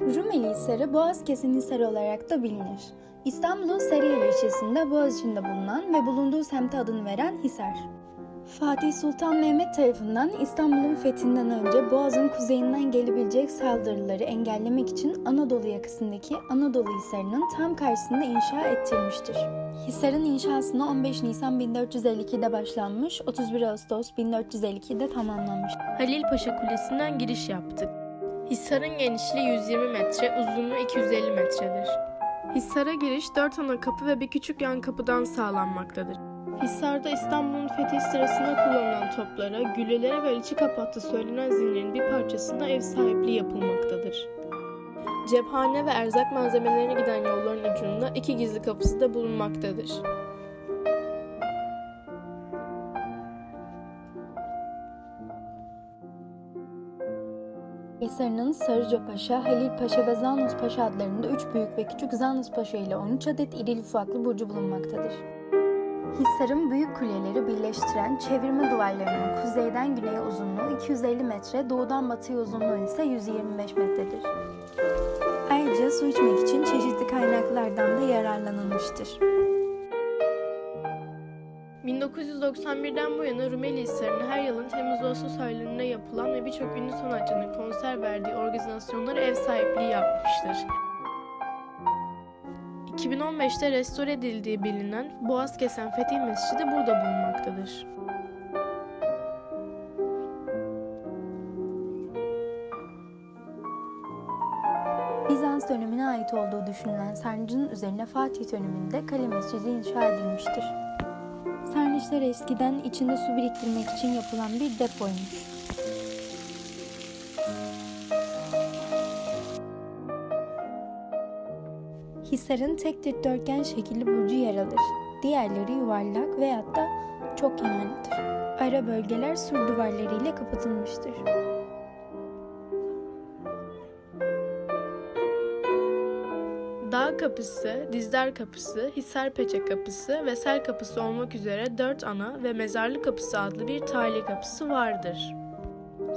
Rumeli Hisarı Boğaz Kesin Hisarı olarak da bilinir. İstanbul'un Sarıyer ilçesinde Boğaziçi'nde bulunan ve bulunduğu semte adını veren Hisar. Fatih Sultan Mehmet tarafından İstanbul'un fethinden önce Boğaz'ın kuzeyinden gelebilecek saldırıları engellemek için Anadolu yakasındaki Anadolu Hisarı'nın tam karşısında inşa ettirmiştir. Hisar'ın inşasına 15 Nisan 1452'de başlanmış, 31 Ağustos 1452'de tamamlanmış. Halil Paşa Kulesi'nden giriş yaptık. Hisar'ın genişliği 120 metre, uzunluğu 250 metredir. Hisar'a giriş 4 ana kapı ve bir küçük yan kapıdan sağlanmaktadır. Hisar'da İstanbul'un fethi sırasında kullanılan toplara, gülelere ve içi kapattı söylenen zincirin bir parçasına ev sahipliği yapılmaktadır. Cephane ve erzak malzemelerine giden yolların ucunda iki gizli kapısı da bulunmaktadır. Hisarı'nın Sarıca Paşa, Halil Paşa ve Zanos Paşa adlarında 3 büyük ve küçük Zanos Paşa ile 13 adet irili ufaklı burcu bulunmaktadır. Hisar'ın büyük kuleleri birleştiren çevirme duvarlarının kuzeyden güneye uzunluğu 250 metre, doğudan batıya uzunluğu ise 125 metredir. Ayrıca su içmek için çeşitli kaynaklardan da yararlanılmıştır. 1991'den bu yana Rumeli Hisarı'nı her yılın Temmuz-Ağustos aylarında yapılan ve birçok ünlü sanatçının konser verdiği organizasyonlara ev sahipliği yapmıştır. 2015'te restore edildiği bilinen Boğaz Kesen Fetih Mescidi burada bulunmaktadır. Bizans dönemine ait olduğu düşünülen sarnıcın üzerine Fatih döneminde kale mescidi inşa edilmiştir. Sarnıçlar eskiden içinde su biriktirmek için yapılan bir depoymuş. Hisar'ın tek dikdörtgen şekilli burcu yer alır. Diğerleri yuvarlak veyahut da çok kenarlıdır. Ara bölgeler sur duvarlarıyla kapatılmıştır. Dağ Kapısı, Dizdar Kapısı, Hisarpeçe Kapısı ve Sel Kapısı olmak üzere dört ana ve Mezarlı Kapısı adlı bir tali kapısı vardır.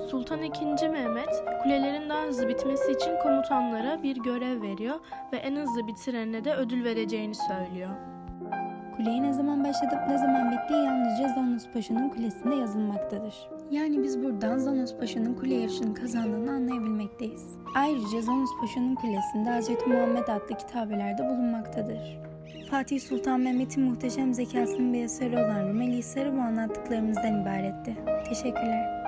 Sultan II. Mehmet kulelerin daha hızlı bitmesi için komutanlara bir görev veriyor ve en hızlı bitirene de ödül vereceğini söylüyor. Kuleyi ne zaman başlatıp ne zaman bittiği yalnızca Zanos Paşa'nın kulesinde yazılmaktadır. Yani biz buradan Zanos Paşa'nın kule yarışını kazandığını anlayabilmekteyiz. Ayrıca Zanos Paşa'nın kulesinde Hz. Muhammed adlı kitabelerde bulunmaktadır. Fatih Sultan Mehmet'in muhteşem zekasının bir eseri olan Rumeli Hisarı bu anlattıklarımızdan ibaretti. Teşekkürler.